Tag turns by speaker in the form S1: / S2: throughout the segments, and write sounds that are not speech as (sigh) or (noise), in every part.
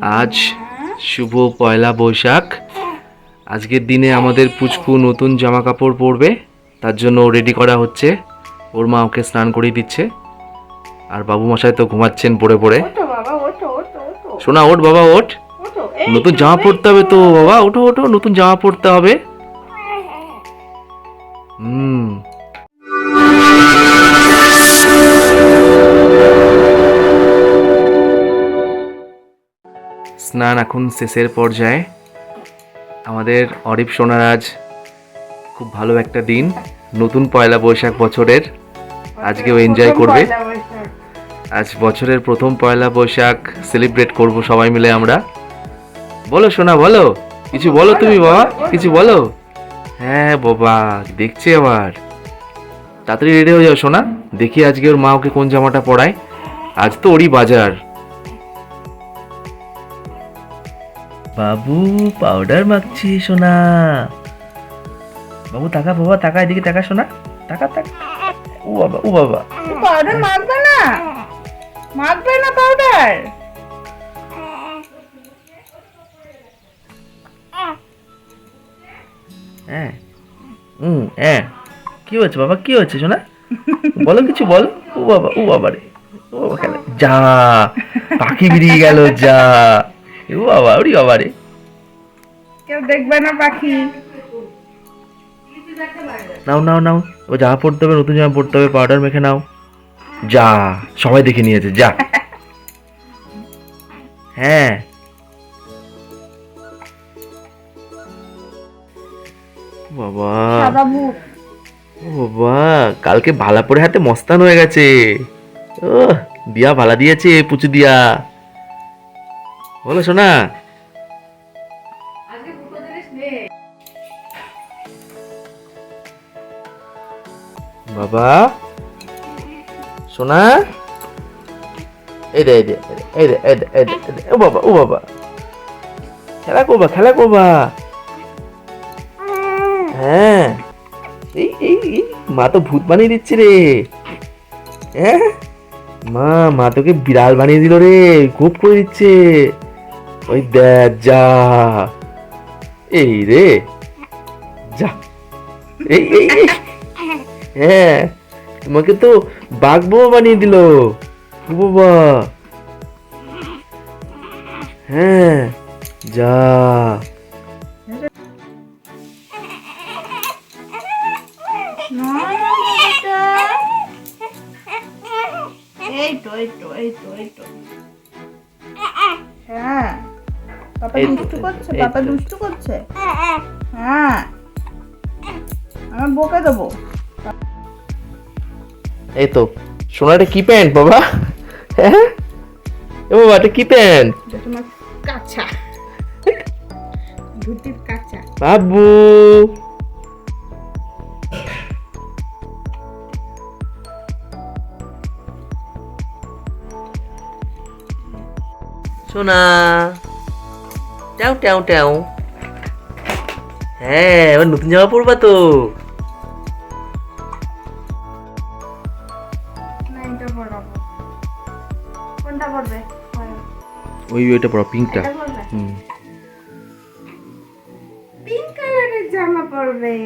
S1: আজ শুভ পয়লা বৈশাখ। আজকের দিনে আমাদের পুচকু নতুন জামা কাপড় পরবে তার জন্য রেডি করা হচ্ছে। ওর মা ওকে স্নান করিয়ে দিচ্ছে। আর বাবু মশাই তো ঘুমাচ্ছেন পড়ে পড়ে। শোনা ওঠ বাবা ওঠ। নতুন জামা পরতে হবে তো। বাবা ওঠো ওঠো নতুন জামা পরতে হবে। হুম। স্নান এখন শেষের পর্যায়ে। আমাদের অরিপ সোনার আজ খুব ভালো একটা দিন, নতুন পয়লা বৈশাখ বছরের, আজকেও এনজয় করবে। আজ বছরের প্রথম পয়লা বৈশাখ সেলিব্রেট করব সবাই মিলে আমরা। বলো সোনা, বলো, কিছু বলো তুমি বাবা, কিছু বলো? হ্যাঁ বাবা, দেখছি আবার। তাড়াতাড়ি রেডি হয়ে যাও সোনা, দেখি আজকে ওর মা ওকে কোন জামাটা পরায়। আজ তো ওরই বাজার। বাবু পাউডার মাখছি সোনা। বাবু তাকা বাবা তাকা এদিকে তাকা সোনা। তাকা তাকা। ও বাবা ও বাবা।
S2: পাউডার মাখবে না? মাখবে না পাউডার
S1: হ্যাঁ। হুম হ্যাঁ। কি হচ্ছে বাবা? কি হচ্ছে শোনা বলো কিছু বলো। ও বাবা ও বাবা রে। ও বাবা যা পাখি বেরিয়ে গেল যা। ও বাবা ওরি বাবা রে।
S2: কেউ দেখবে না পাখি।
S1: নাও নাও নাও। ও জামা পড়তে হবে নতুন জামা পড়তে হবে পাউডার মেখে নাও। যা সবাই দেখে নিয়েছে যা। হ্যাঁ। বাবা।
S2: সাদা বুট।
S1: ও বাবা কালকে ভালা পরে হাতে মস্তান হয়ে গেছে। ও দিয়া ভালা দিয়েছে পুচু দিয়া। বলো শোনা বাবা। সোনা। এই দে এই দে এই দে এই দে এই দে এই দে। ও বাবা ও বাবা। খেলা করবা খেলা করবা। হ্যাঁ। এই এই এই, মা তো ভূত বানিয়ে দিচ্ছে রে। হ্যাঁ? মা মা তোকে বিড়াল বানিয়ে দিল রে। গোপ করে দিচ্ছে। ওই দেখ, যা। এই রে। যা। এই এই। হ্যাঁ তোমাকে তো বাঘ বানিয়ে দিল। বাবা হ্যাঁ যা।
S2: এই তো এই তো এই তো এই তো। হ্যাঁ। পাপা দুষ্টু করছে পাপা দুষ্টু করছে? হ্যাঁ আমার বকে দেবো।
S1: এই তো সোনাটা কি প্যান্ট বাবা? হ্যাঁ? এ বাবা এটা কি প্যান্ট?
S2: তোমার কাঁচা। ধুতির কাঁচা।
S1: বাবু। সোনা। ট্যাও ট্যাও ট্যাও হ্যাঁ এবার নতুন জামা পরবা তো।
S2: পড়াবো কোনটা পড়বে
S1: ওই ওইটা পরো পিঙ্কটা। হুম।
S2: পিঙ্ক কালারের জামা পরবে।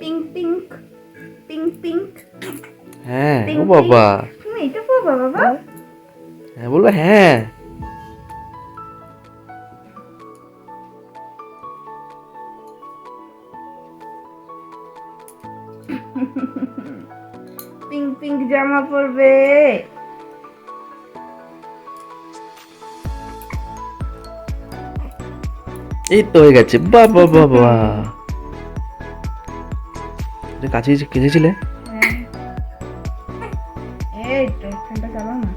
S2: Pink pink pink pink.
S1: হ্যাঁ ও বাবা।
S2: তুমি এটা পরবে বাবা?
S1: হ্যাঁ বলল হ্যাঁ।
S2: পিঙ্ক পিঙ্ক জামা পরবে।
S1: এই তো হয়ে গেছে। বাবা বাবা এটা কাছে কেঁচেছিলে
S2: এই তো ফ্যানটা চালাও না।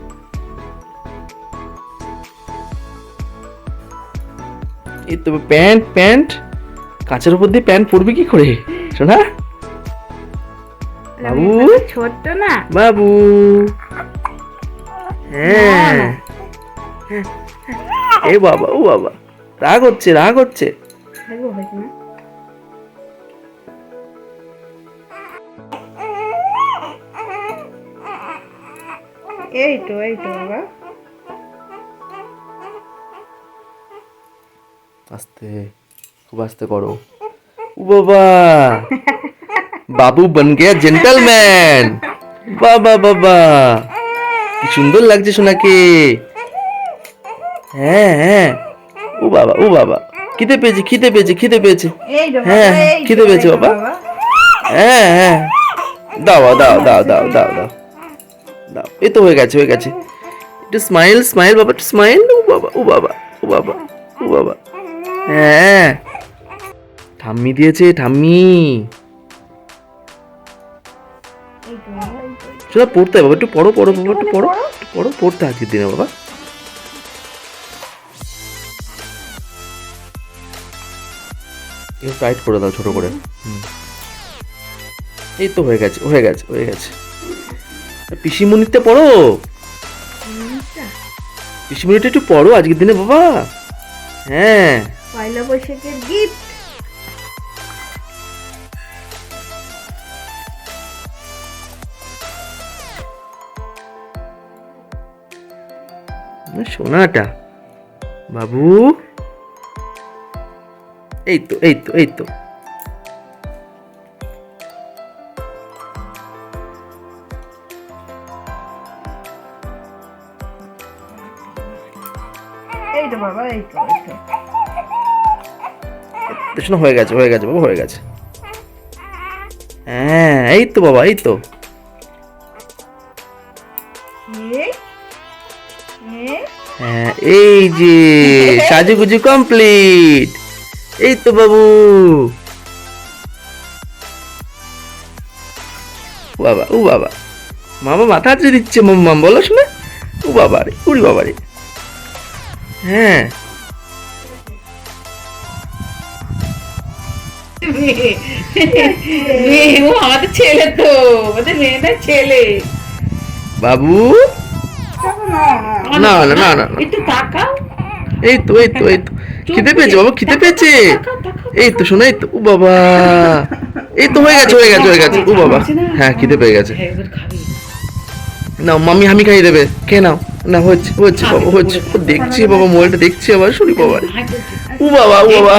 S1: এই তো প্যান্ট প্যান্ট। কাঁচের উপর দিয়ে প্যান্ট পরবে কি করে? শোনা বাবু?
S2: ছোট্ট না।
S1: বাবু? হ্যাঁ। এ বাবা ও বাবা। রাগ হচ্ছে রাগ হচ্ছে।
S2: এই তো এই তো বাবা।
S1: আস্তে খুব আস্তে করো। ও বাবা। (laughs) বাবু বন গিয়া জেন্টলম্যান বাবা বাবা কি সুন্দর লাগছে সোনাকে। হ্যাঁ হ্যাঁ। ও বাবা ও বাবা। খিদে পেয়েছে খিদে পেয়েছে খিদে পেয়েছে। হ্যাঁ,
S2: তো,
S1: খিদে পেয়েছে বাবা। হ্যাঁ হ্যাঁ। দাও দাও দাও দাও দাও দাও দাও। এই তো হয়ে গেছে হয়ে গেছে। একটু স্মাইল স্মাইল বাবা একটু স্মাইল ও বাবা ও বাবা ও বাবা ও বাবা। হ্যাঁ। ঠাম্মি দিয়েছে ঠাম্মি। সেটা পড়তে হবে বাবা একটু পড়ো পড়ো বাবা একটু পড়ো একটু পড়ো পড়তে আজকের দিনে বাবা। টাইট করে দাও ছোট করে। হুম। এই তো হয়ে গেছে হয়ে গেছে হয়ে গেছে। পিসিমণিতে পড়ো? পিসিমণিটা একটু পড়ো আজকের দিনে বাবা। হ্যাঁ।
S2: পয়লা বৈশাখের গিফট
S1: সোনাটা বাবু। এই তো এই তো এই তো।
S2: এই বাবা এই তো এই তো।
S1: তো শোনো হয়ে গেছে হয়ে গেছে বাবা হয়ে গেছে। হ্যাঁ এই তো বাবা এই তো।
S2: এই
S1: যে সাজুগুজু কমপ্লিট এই তো বাবু। বাবা ও বাবা। মামা মাথা হাতে দিচ্ছে মাম্মাম বলো শোনা। ও বাবা রে উড়ি বাবা রে। হ্যাঁ।
S2: মেয়ে ও আমাদের ছেলে তো আমাদের মেয়েদের ছেলে।
S1: বাবু। না না না না না।
S2: একটু তাকাও।
S1: এই তো এই তো এই তো। খিদে পেয়েছে বাবা খিদে পেয়েছে। এই তো শোনা এই তো ও বাবা। এই তো হয়ে গেছে হয়ে গেছে হয়ে গেছে। ও বাবা। হ্যাঁ খিদে পেয়ে গেছে। নাও মামি আমি খাইয়ে দেবে। কে নাও। না হচ্ছে হচ্ছে বাবা হচ্ছে ও দেখছি বাবা মোবাইলটা দেখছি আবার শুনি বাবা। ও বাবা ও বাবা।